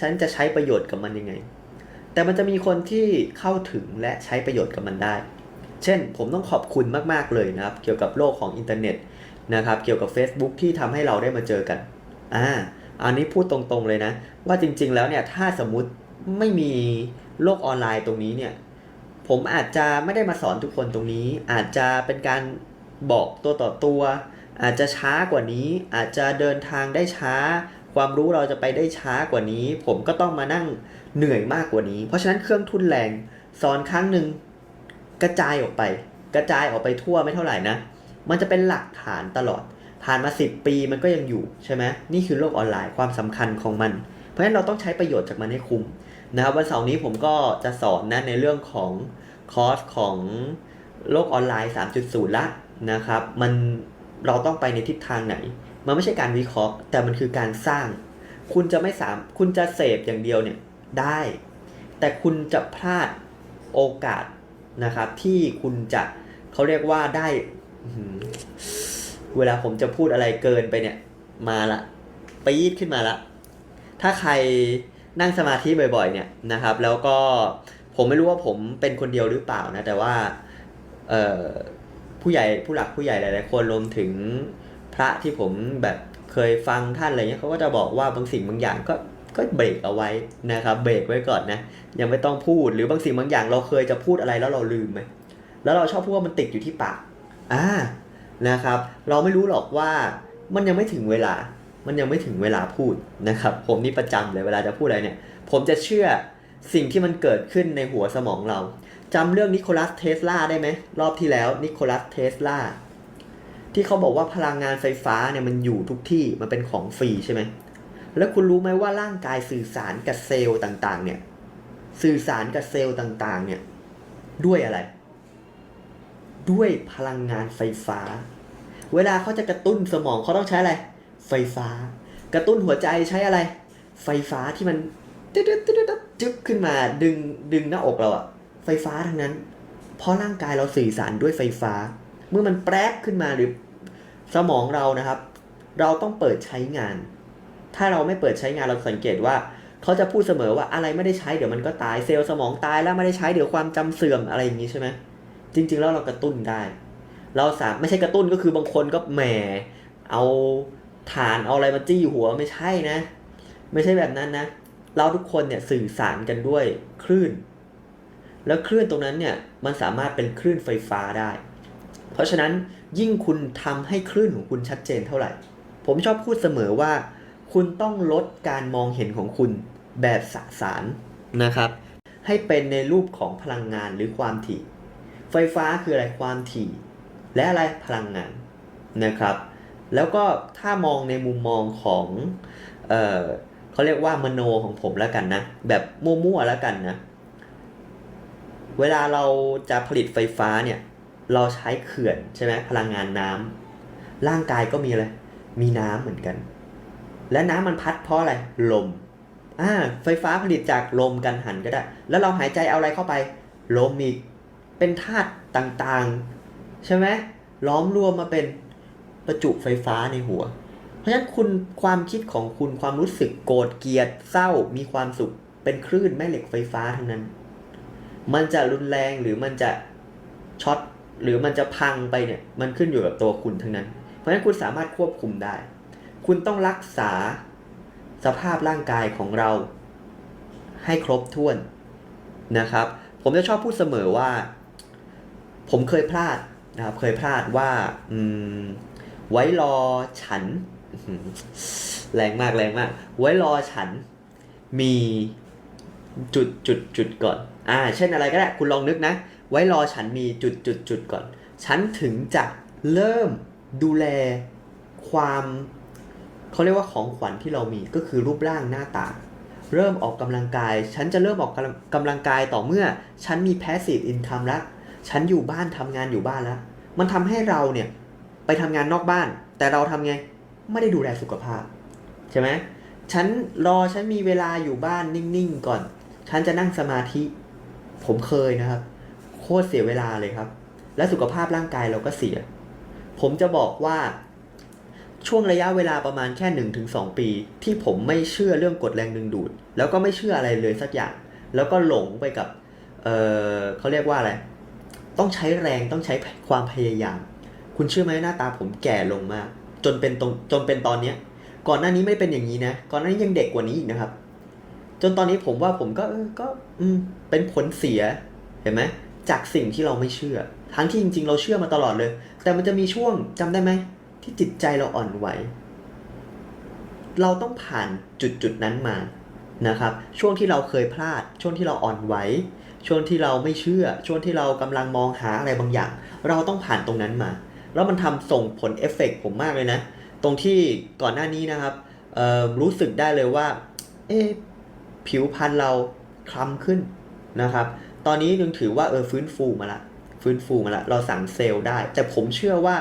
ฉันจะใช้ประโยชน์กับมันยังไง แต่มันจะมีคนที่เข้าถึงและใช้ประโยชน์กับมันได้ เช่น ผมต้องขอบคุณมากๆเลยนะครับ เกี่ยวกับโลกของอินเทอร์เน็ตนะครับ เกี่ยวกับ Facebook ที่ทำให้เราได้มาเจอกัน อ่า อันนี้พูดตรงๆเลยนะ ว่าจริง ๆ แล้วเนี่ย ถ้าสมมุติไม่มีโลกออนไลน์ตรงนี้เนี่ย ผมอาจจะไม่ได้มาสอนทุกคนตรงนี้ อาจจะเป็นการบอกตัวต่อตัว อาจจะช้ากว่านี้ อาจจะเดินทางได้ช้า ความรู้เราจะไปได้ช้ากว่านี้ ผมก็ต้องมานั่งเหนื่อยมากกว่านี้ เพราะฉะนั้นเครื่องทุนแรงสอนครั้งหนึ่งกระจายออกไป กระจายออกไปทั่วไม่เท่าไหร่นะ มันจะเป็นหลักฐานตลอด ผ่านมา 10 ปีมันก็ยังอยู่ใช่ไหมนี่คือโลกออนไลน์ความสำคัญของมัน เพราะฉะนั้นเราต้องใช้ประโยชน์จากมันให้คุ้มนะครับวันเสาร์นี้ผมก็จะสอนนะในเรื่องของคอร์สของโลกออนไลน์ 3.0 ละนะครับ มันเราต้องไปในทิศทางไหน มันไม่ใช่การวิเคราะห์ แต่มันคือการสร้าง คุณจะไม่สามคุณจะเสพอย่างเดียวเนี่ยได้ แต่คุณจะพลาดโอกาสนะครับ ที่คุณจะเขาเรียกว่าได้เวลาผมจะพูดอะไรเกินไปเนี่ยมาละปี๊ดขึ้นมาละ ถ้าใครนั่งสมาธิบ่อยๆ เนี่ยนะครับ แล้วก็ผมไม่รู้ว่าผมเป็นคนเดียวหรือเปล่านะ แต่ว่าผู้ใหญ่ผู้หลักผู้ใหญ่หลายๆคนรวมถึง พระที่ผมแบบเคยฟังท่านอะไรเงี้ยเขาก็จะบอกว่าบางสิ่งบางอย่างก็ก็เบรกเอาไว้นะครับเบรกไว้ก่อนนะยังไม่ต้องพูดหรือบางสิ่งบางอย่างเราเคยจะพูดอะไรแล้วเราลืมไหมแล้วเราชอบพูดว่ามันติดอยู่ที่ปากอ่านะครับ เราไม่รู้หรอกว่ามันยังไม่ถึงเวลา มันยังไม่ถึงเวลาพูดนะครับ ผมนี่ประจำเลยเวลาจะพูดอะไรเนี่ย ผมจะเชื่อสิ่งที่มันเกิดขึ้นในหัวสมองเราจำเรื่องนิโคลัสเทสลาได้ไหมรอบที่แล้วนิโคลัสเทสลา ที่เขาบอกว่าพลังงานไฟฟ้าเนี่ยมันอยู่ทุกที่มันเป็นของฟรีใช่ไหมแล้วคุณรู้ไหมว่าร่างกายสื่อสารกับเซลล์ต่าง ๆ เนี่ย สื่อสารกับเซลล์ต่าง ๆ เนี่ย ด้วยอะไร ด้วยพลังงานไฟฟ้า เวลาเขาจะกระตุ้นสมองเขาต้องใช้อะไร ไฟฟ้า กระตุ้นหัวใจใช้อะไร ไฟฟ้าที่มันตึ๊ดตึ๊ดตึ๊ดจึ๊บขึ้นมาดึงดึงหน้าอกเราอะไฟฟ้าทั้งนั้น เพราะร่างกายเราสื่อสารด้วยไฟฟ้า เมื่อมันแปรกขึ้นมาหรือ สมองเรานะครับ เราต้องเปิดใช้งาน ถ้าเราไม่เปิดใช้งานเราสังเกตว่าเขาจะพูดเสมอว่าอะไรไม่ได้ใช้เดี๋ยวมันก็ตายเซลล์สมองตายแล้วไม่ได้ใช้เดี๋ยวความจำเสื่อมอะไรอย่างนี้ใช่ไหมจริง ๆ แล้วเรากระตุ้นได้ เราสามไม่ใช่กระตุ้นก็คือบางคนก็แหมเอาฐานเอาอะไรมาจี้หัวไม่ใช่นะ ไม่ใช่แบบนั้นนะ เราทุกคนเนี่ยสื่อสารกันด้วยคลื่น แล้วคลื่นตรงนั้นเนี่ยมันสามารถเป็นคลื่นไฟฟ้าได้ เพราะฉะนั้นยิ่งคุณทำให้คลื่นของคุณชัดเจนเท่าไหร่ ผมชอบพูดเสมอว่า คุณต้องลดการมองเห็นของคุณแบบสสารนะครับ ให้เป็นในรูปของพลังงานหรือความถี่ ไฟฟ้าคืออะไรความถี่ และอะไรพลังงานนะครับ แล้วก็ถ้ามองในมุมมองของเออเขาเรียกว่ามโนของผมแล้วกันนะ แบบมั่วๆแล้วกันนะ เวลาเราจะผลิตไฟฟ้าเนี่ย เราใช้เขื่อนใช่ไหมพลังงานน้ำร่างกายก็มีอะไรมีน้ำเหมือนกัน และน้ำมันพัดเพราะอะไรลมอ่าไฟฟ้าผลิตจากลมกันหันก็ได้ แล้วเราหายใจเอาอะไรเข้าไป ลมอีกเป็นธาตุต่างๆ ใช่ไหมล้อมรวมมาเป็นประจุไฟฟ้าในหัว เพราะฉะนั้นคุณความคิดของคุณความรู้สึกโกรธเกลียดเศร้ามีความสุขเป็นคลื่นแม่เหล็กไฟฟ้าทั้งนั้น มันจะรุนแรงหรือมันจะช็อต หรือมันจะพังไปเนี่ยมันขึ้นอยู่กับตัวคุณทั้งนั้น เพราะฉะนั้นคุณสามารถควบคุมได้ คุณต้องรักษาสภาพร่างกายของเรา ให้ครบถ้วนนะครับ ผมจะชอบพูดเสมอว่า ผมเคยพลาดนะครับเคยพลาดว่าอไว้รอฉัน แรงมากแรงมาก ไว้รอฉันมีจุดจุดจุดก่อน อ่า เช่นอะไรก็ได้ คุณลองนึกนะ ไว้รอฉันมีจุดจุดจุดก่อน ฉันถึงจะเริ่มดูแลความเขาเรียกว่าของขวัญที่เรามีก็คือรูปร่างหน้าตา เริ่มออกกำลังกาย ฉันจะเริ่มออกกำลังกำลังกายต่อเมื่อ ฉันมี passive income แล้วฉันอยู่บ้านทำงานอยู่บ้านแล้วมันทำให้เราเนี่ยไปทำงานนอกบ้าน แต่เราทำไงไม่ได้ดูแลสุขภาพ ใช่ไหมฉันรอฉันมีเวลาอยู่บ้านนิ่งๆก่อน ฉันจะนั่งสมาธิ ผมเคยนะครับ โคตรเสียเวลาเลยครับ และสุขภาพร่างกายเราก็เสีย ผมจะบอกว่าช่วงระยะเวลาประมาณแค่1นถึงสปี ที่ผมไม่เชื่อเรื่องกฎแรงดึงดูด แล้วก็ไม่เชื่ออะไรเลยสักอย่าง แล้วก็หลงไปกับเออเขาเรียกว่าอะไร ต้องใช้แรงต้องใช้ความพยายาม คุณเชื่อไหมหน้าตาผมแก่ลงมาก จนเป็นตรงจนเป็นตอนเนี้ย ก่อนหน้านี้ไม่เป็นอย่างนี้นะ ก่อนหน้านี้ยังเด็กกว่านี้อีกนะครับ จนตอนนี้ผมว่าผมก็ก็ อืมเป็นผลเสีย เห็นไหม จากสิ่งที่เราไม่เชื่อ ทั้งที่จริง ๆ เราเชื่อมาตลอดเลย แต่มันจะมีช่วงจำได้ไหม ที่จิตใจเราอ่อนไหว เราต้องผ่านจุดจุดๆนั้นมานะครับ ช่วงที่เราเคยพลาด ช่วงที่เราอ่อนไหว ช่วงที่เราไม่เชื่อ ช่วงที่เรากำลังมองหาอะไรบางอย่าง เราต้องผ่านตรงนั้นมา แล้วมันทำส่งผลเอฟเฟกต์ผมมากเลยนะ ตรงที่ก่อนหน้านี้นะครับรู้สึกได้เลยว่า เอ๊ผิวพรรณเราคล้ำขึ้นนะครับ ตอนนี้ยังถือว่าเออฟื้นฟูมาละ ฟื้นฟูมาละ เราสั่งเซลล์ได้ แต่ผมเชื่อว่า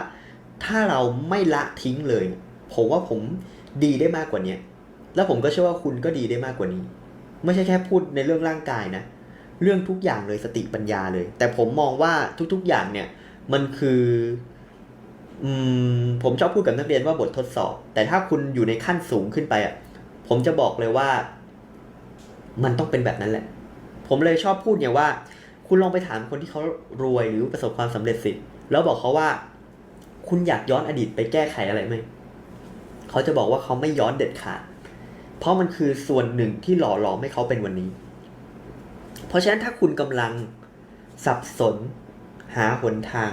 ถ้าเราไม่ละทิ้งเลย ผมว่าผมดีได้มากกว่าเนี้ยแล้วผมก็เชื่อว่าคุณก็ดีได้มากกว่านี้ ไม่ใช่แค่พูดในเรื่องร่างกายนะ เรื่องทุกอย่างเลยสติปัญญาเลย แต่ผมมองว่าทุกๆอย่างเนี่ย มันคืออืมผมชอบพูดกับนักเรียนว่าบททดสอบ แต่ถ้าคุณอยู่ในขั้นสูงขึ้นไปอะ ผมจะบอกเลยว่า มันต้องเป็นแบบนั้นแหละ ผมเลยชอบพูดเนี่ยว่า คุณลองไปถามคนที่เขารวยหรือประสบความสำเร็จสิแล้วบอกเขาว่า คุณอยากย้อนอดีตไปแก้ไขอะไรไหมเขาจะบอกว่าเขาไม่ย้อนเด็ดขาดเพราะมันคือส่วนหนึ่งที่หล่อหลอมให้เขาเป็นวันนี้ เพราะฉะนั้นถ้าคุณกำลังสับสน หาหนทาง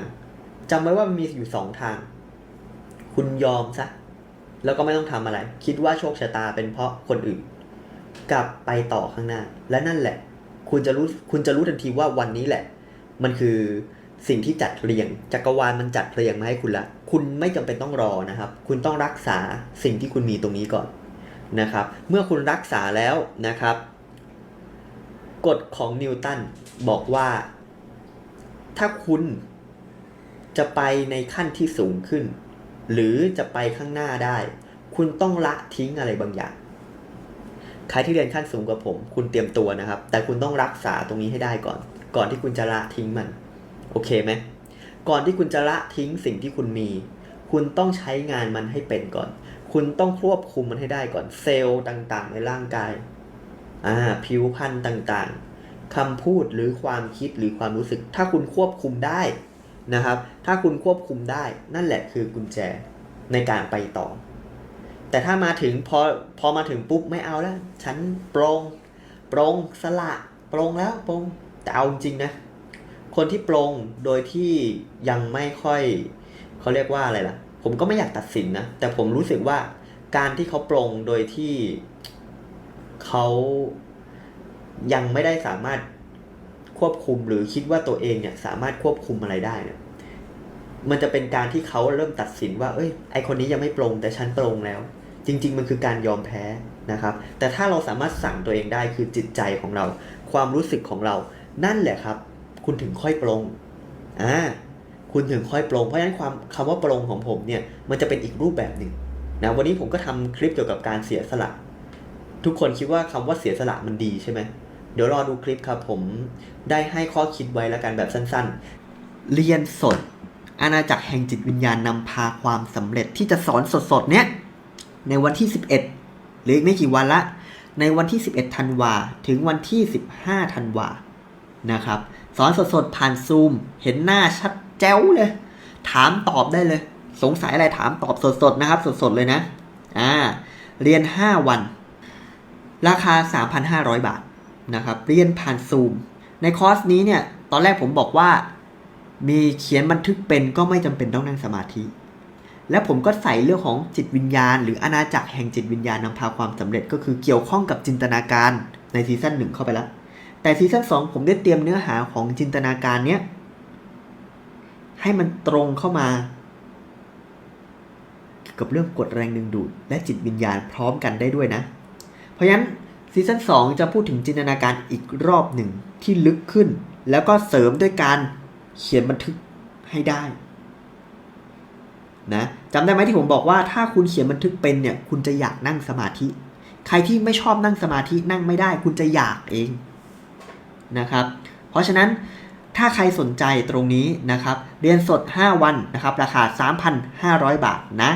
จำไว้ว่ามันมีอยู่สองทาง คุณยอมซะ แล้วก็ไม่ต้องทำอะไร คิดว่าโชคชะตาเป็นเพราะคนอื่น กลับไปต่อข้างหน้า และนั่นแหละ คุณจะรู้คุณจะรู้ทันทีว่าวันนี้แหละ มันคือสิ่งที่จัดเรียงจักรวาลมันจัดเรียงมาให้คุณละคุณไม่จำเป็นต้องรอนะครับ คุณต้องรักษาสิ่งที่คุณมีตรงนี้ก่อนนะครับ เมื่อคุณรักษาแล้วนะครับ กฎของนิวตันบอกว่า ถ้าคุณจะไปในขั้นที่สูงขึ้น หรือจะไปข้างหน้าได้ คุณต้องละทิ้งอะไรบางอย่าง ใครที่เรียนขั้นสูงกว่าผม คุณเตรียมตัวนะครับ แต่คุณต้องรักษาตรงนี้ให้ได้ก่อน ก่อนที่คุณจะละทิ้งมัน โอเคไหม ก่อนที่คุณจะละทิ้งสิ่งที่คุณมี คุณต้องใช้งานมันให้เป็นก่อน คุณต้องควบคุมมันให้ได้ก่อน เซลล์ต่างๆ ในร่างกาย อ่า ผิวพรรณต่างๆคำพูดหรือความคิดหรือความรู้สึก ถ้าคุณควบคุมได้นะครับ ถ้าคุณควบคุมได้ นั่นแหละคือกุญแจในการไปต่อ แต่ถ้ามาถึงพอพอมาถึงปุ๊บไม่เอาแล้ว ฉันโปรง โปรงสละโปรงแล้วโปรงแต่เอาจริงๆนะ คนที่โปรงโดยที่ยังไม่ค่อยเขาเรียกว่าอะไรล่ะ ผมก็ไม่อยากตัดสินนะ แต่ผมรู้สึกว่าการที่เขาโปรงโดยที่เขายังไม่ได้สามารถควบคุมหรือคิดว่าตัวเองเนี่ยสามารถควบคุมอะไรได้เนี่ยมันจะเป็นการที่เขาเริ่มตัดสินว่า เอ้ย ไอคนนี้ยังไม่ปรงแต่ฉันปรงแล้ว จริง ๆ มันคือการยอมแพ้นะครับ แต่ถ้าเราสามารถสั่งตัวเองได้คือจิตใจของเรา ความรู้สึกของเรา นั่นแหละครับ คุณถึงค่อยปรงอ่าคุณถึงค่อยปรงเพราะฉะนั้นความคำว่าปรงของผมเนี่ยมันจะเป็นอีกรูปแบบหนึ่งนะวันนี้ผมก็ทำคลิปเกี่ยวกับการเสียสละ ทุกคนคิดว่าคำว่าเสียสละมันดีใช่ไหมเดี๋ยวรอดูคลิปครับผมได้ให้ข้อคิดไว้แล้วกันแบบสั้นๆ เรียนสด อาณาจักรแห่งจิตวิญญาณนำพาความสำเร็จที่จะสอนสดๆเนี้ย ในวันที่ 11 หรืออีกไม่กี่วันละ ในวันที่ 11ธันวาถึงวันที่ 15ธันวานะครับสอนสดๆ ผ่านซูม เห็นหน้าชัดแจ๋วเลย ถามตอบได้เลย สงสัยอะไรถามตอบสดๆนะครับ สดๆเลยนะอ่าเรียน 5 วัน ราคา 3,500 บาทนะครับ เรียนผ่านซูม ในคอร์สนี้เนี่ย ตอนแรกผมบอกว่า มีเขียนบันทึกเป็นก็ไม่จำเป็นต้องนั่งสมาธิ และผมก็ใส่เรื่องของจิตวิญญาณ หรืออาณาจักรแห่งจิตวิญญาณนำพาความสำเร็จก็คือเกี่ยวข้องกับจินตนาการในซีซั่นหนึ่งเข้าไปแล้ว แต่ซีซั่นสองผมได้เตรียมเนื้อหาของจินตนาการเนี้ยให้มันตรงเข้ามาเกี่ยวกับเรื่องกฎแรงดึงดูด และจิตวิญญาณพร้อมกันได้ด้วยนะ เพราะฉะนั้นซีซั่น2จะพูดถึงจินตนาการอีกรอบหนึ่งที่ลึกขึ้น แล้วก็เสริมด้วยการเขียนบันทึกให้ได้ นะจำได้ไหมที่ผมบอกว่าถ้าคุณเขียนบันทึกเป็นเนี่ยคุณจะอยากนั่งสมาธิ ใครที่ไม่ชอบนั่งสมาธินั่งไม่ได้ คุณจะอยากเองนะครับ เพราะฉะนั้นถ้าใครสนใจตรงนี้นะครับ เรียนสด 5 วันนะครับ ราคา 3,500 บาทนะ